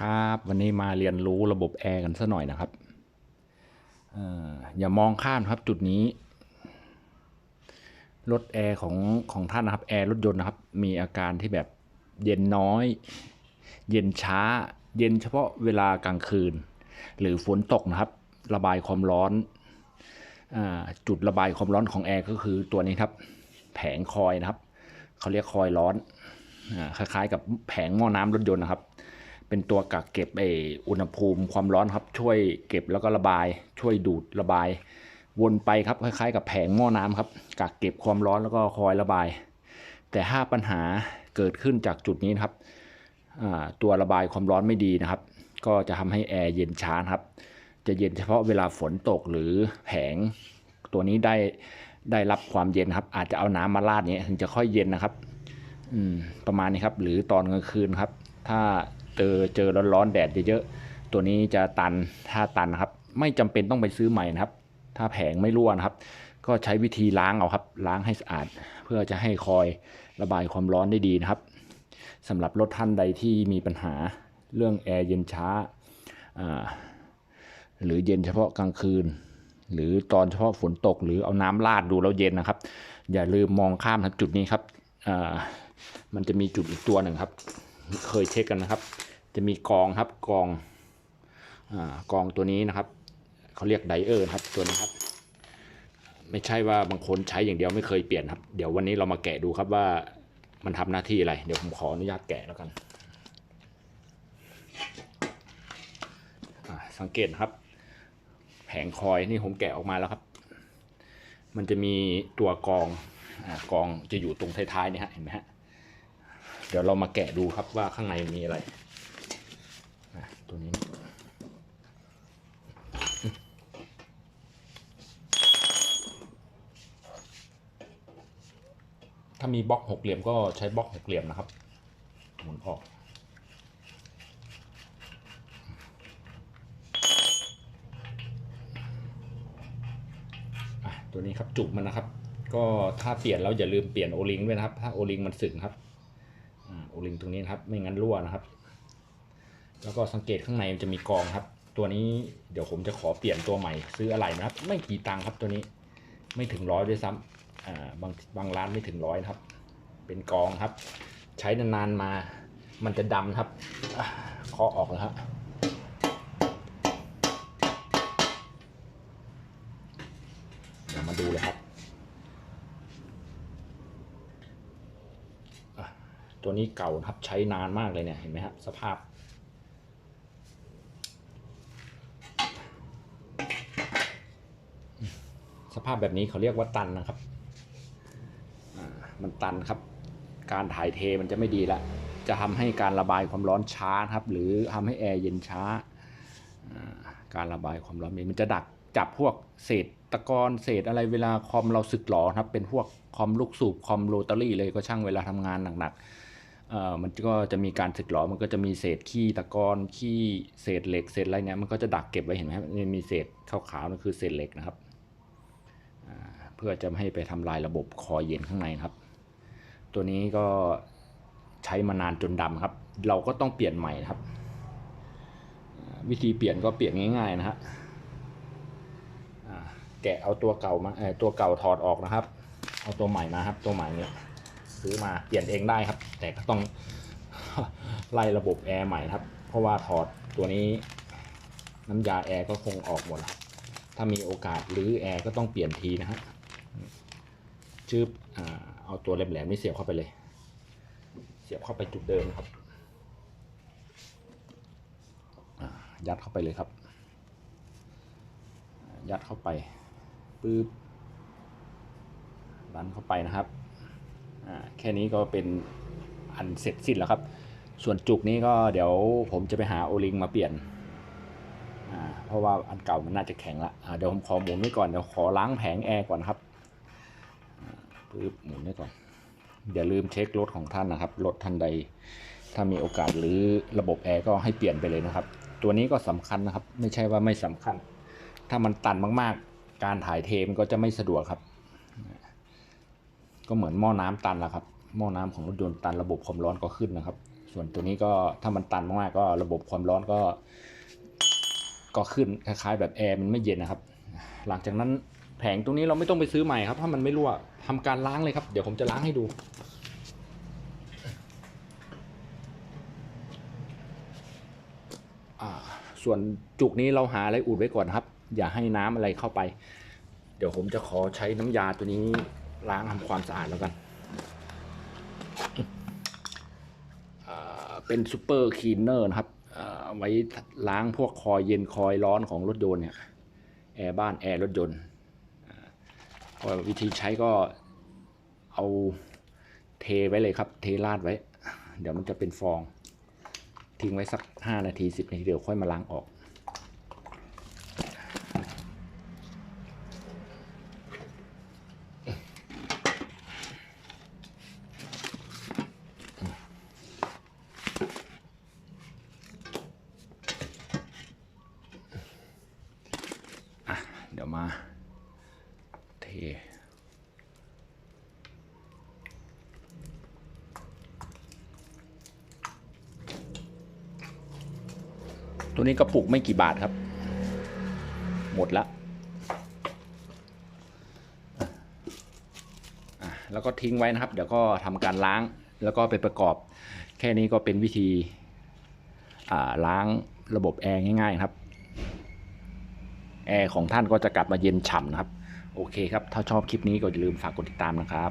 ครับวันนี้มาเรียนรู้ระบบแอร์กันสักหน่อยนะครับอย่ามองข้ามครับจุดนี้ รถแอร์ของของท่านนะครับแอร์รถยนต์นะครับ มีอาการที่แบบเย็นน้อย เย็นช้า เย็นเฉพาะเวลากลางคืน หรือฝนตกนะครับ ระบายความร้อนอจุดระบายความร้อนของแอร์ก็คือตัวนี้ครับ แผงคอยนะครับเขาเรียกคอยร้อนอาคล้ายๆ กับแผงหม้อน้ำรถยนต์นะครับ เป็นตัวกักเก็บไออุณหภูมิความร้อนครับช่วยเก็บแล้วก็ระบาย ช่วยดูดระบาย วนไปครับคล้ายๆ กับแผงหม้อน้ำครับกักเก็บความร้อนแล้วก็คอยระบาย แต่ถ้าปัญหาเกิดขึ้นจากจุดนี้นครับตัวระบายความร้อนไม่ดีนะครับ ก็จะทำให้แอร์เย็นช้านครับ จะเย็นเฉพาะเวลาฝนตกหรือแผงตัวนี้ได้ได้รับความเย็นครับ อาจจะเอาน้ำมาราดเนี้ยถึงจะค่อยเย็นนะครับ อืมประมาณนี้ครับ หรือตอนกลางคืนครับ ถ้า เจอเจอร้อนๆแดดเยอะๆตัวนี้จะตันถ้าตันนะครับ ไม่จำเป็นต้องไปซื้อใหม่นะครับ ถ้าแผงไม่รั่วนะครับ ก็ใช้วิธีล้างเอาครับ ล้างให้สะอาด เพื่อจะให้คอยระบายความร้อนได้ดีนะครับสำหรับรถท่านใดที่มีปัญหาเรื่องแอร์เย็นช้าหรือเย็นเฉพาะกลางคืน หรือตอนเฉพาะฝนตก หรือเอาน้ำราดดูแล้วเย็นนะครับ อย่าลืมมองข้ามครับจุดนี้ครับมันจะมีจุดอีกตัวหนึ่งครับ เคยเช็คกันนะครับ จะมีกองครับกองอกองตัวนี้นะครับเขาเรียกไดเออร์ครับตัวนี้ครับ ไม่ใช่ว่าบางคนใช้อย่างเดียวไม่เคยเปลี่ยนครับ เดี๋ยววันนี้เรามาแกะดูครับว่ามันทำหน้าที่อะไร เดี๋ยวผมขออนุญาตแกะแล้วกัน สังเกตครับ แผงคอยนี่ผมแกะออกมาแล้วครับ มันจะมีตัวกองอกองจะอยู่ตรงท้ายๆนี่ฮะเห็นไหมฮะ เดี๋ยวเรามาแกะดูครับว่าข้างในมีอะไรอะตัวนี้ถ้ามีบล็อกหกเหลี่ยมก็ใช้บล็อกหกเหลี่ยมนะครับหมุนออกอตัวนี้ครับจุกมันนะครับ ก็ถ้าเปลี่ยนแล้วอย่าลืมเปลี่ยนโอลิงด้วยนะครับ ถ้าโอลิงมันสึกครับ โอลิงตรงนี้นะครับ ไม่งั้นรั่วนะครับ แล้วก็สังเกตข้างในมันจะมีกองครับ ตัวนี้เดี๋ยวผมจะขอเปลี่ยนตัวใหม่ ซื้ออะไรนะครับ ไม่กี่ตังค์ครับตัวนี้ไม่ถึงร้อยด้วยซ้ำอ่าบางบางร้านไม่ถึงร้อยครับ เป็นกองครับ ใช้นานๆมา มันจะดำครับเคาะออกนะครับ ตัวนี้เก่าครับใช้นานมากเลยเนี่ยเห็นไหมครับสภาพ สภาพแบบนี้เขาเรียกว่าตันนะครับมันตันครับ การถ่ายเทมันจะไม่ดีละจะทำให้การระบายความร้อนช้าครับ หรือทำให้แอร์เย็นช้า การระบายความร้อนมันจะดักจับพวกเศษตะกอนเศษอะไรเวลาคอมเราสึกหรอครับ เป็นพวกคอมลูกสูบคอมโรตารี่เลยก็ช่างเวลาทำงานหนักๆ มันก็จะมีการสึกหรอมันก็จะมีเศษขี้ตะกอนขี้เศษเหล็กเศษอะไรเนี่ยมันก็จะดักเก็บไว้เห็นไหมครับนี่มีเศษขาวๆนั่นคือเศษเหล็กนะครับเพื่อจะไม่ให้ไปทำลายระบบคอยเย็นข้างในครับ ตัวนี้ก็ใช้มานานจนดำครับ เราก็ต้องเปลี่ยนใหม่ครับ วิธีเปลี่ยนก็เปลี่ยนง่าย ๆนะฮะแกะเอาตัวเก่ามาตัวเก่าถอดออกนะครับ เอาตัวใหม่มาครับตัวใหม่เนี่ย ซื้อมาเปลี่ยนเองได้ครับ แต่ก็ต้องไล่ระบบแอร์ใหม่ครับ เพราะว่าถอดตัวนี้น้ำยาแอร์ก็คงออกหมดแล้วถ้ามีโอกาสหรือแอร์ก็ต้องเปลี่ยนทีนะฮะชืบอ่าเอาตัวแหลมๆนี่เสียบเข้าไปเลย เสียบเข้าไปจุดเดิมครับยัดเข้าไปเลยครับ ยัดเข้าไปปึ๊บดันเข้าไปนะครับ แค่นี้ก็เป็นอันเสร็จสิ้นแล้วครับ ส่วนจุกนี้ก็เดี๋ยวผมจะไปหาโอลิงมาเปลี่ยน เพราะว่าอันเก่ามันน่าจะแข็งละเดี๋ยวผมขอหมุนไว้ก่อน เดี๋ยวขอล้างแผงแอร์ก่อนครับปึ๊บหมุนไว้ก่อน อย่าลืมเช็ครถของท่านนะครับ รถท่านใด ถ้ามีโอกาสหรือระบบแอร์ก็ให้เปลี่ยนไปเลยนะครับ ตัวนี้ก็สำคัญนะครับ ไม่ใช่ว่าไม่สำคัญ ถ้ามันตันมากๆ การถ่ายเทมันก็จะไม่สะดวกครับ ก็เหมือนหม้อน้ำตันแหละครับ หม้อน้ำของรถยนต์ตันระบบความร้อนก็ขึ้นนะครับ ส่วนตัวนี้ก็ถ้ามันตันมากๆก็ระบบความร้อนก็ ก็ขึ้นคล้ายๆแบบแอร์มันไม่เย็นนะครับ หลังจากนั้นแผงตรงนี้เราไม่ต้องไปซื้อใหม่ครับ ถ้ามันไม่รั่วทำการล้างเลยครับเดี๋ยวผมจะล้างให้ดูส่วนจุกนี้เราหาอะไรอุดไว้ก่อนครับ อย่าให้น้ำอะไรเข้าไป เดี๋ยวผมจะขอใช้น้ำยาตัวนี้ ล้างทำความสะอาดแล้วกัน เป็นซูเปอร์คลีนเนอร์นะครับไว้ล้างพวกคอยเย็นคอยร้อนของรถยนต์เนี่ยแอร์บ้านแอร์รถยนต์ก็วิธีใช้ก็เอาเทไว้เลยครับ เทราดไว้ เดี๋ยวมันจะเป็นฟอง ทิ้งไว้สัก 5 นาที 10 นาทีเดี๋ยวค่อยมาล้างออก อะ เดี๋ยว มาเทตัวนี้กระปุกไม่กี่บาทครับ หมดละแล้วก็ทิ้งไว้นะครับ เดี๋ยวก็ทำการล้างแล้วก็ไปประกอบ แค่นี้ก็เป็นวิธีล้างระบบแอร์ง่ายๆครับ แอร์ของท่านก็จะกลับมาเย็นฉ่ำนะครับ โอเคครับ ถ้าชอบคลิปนี้ก็อย่าลืมฝากกดติดตามนะครับ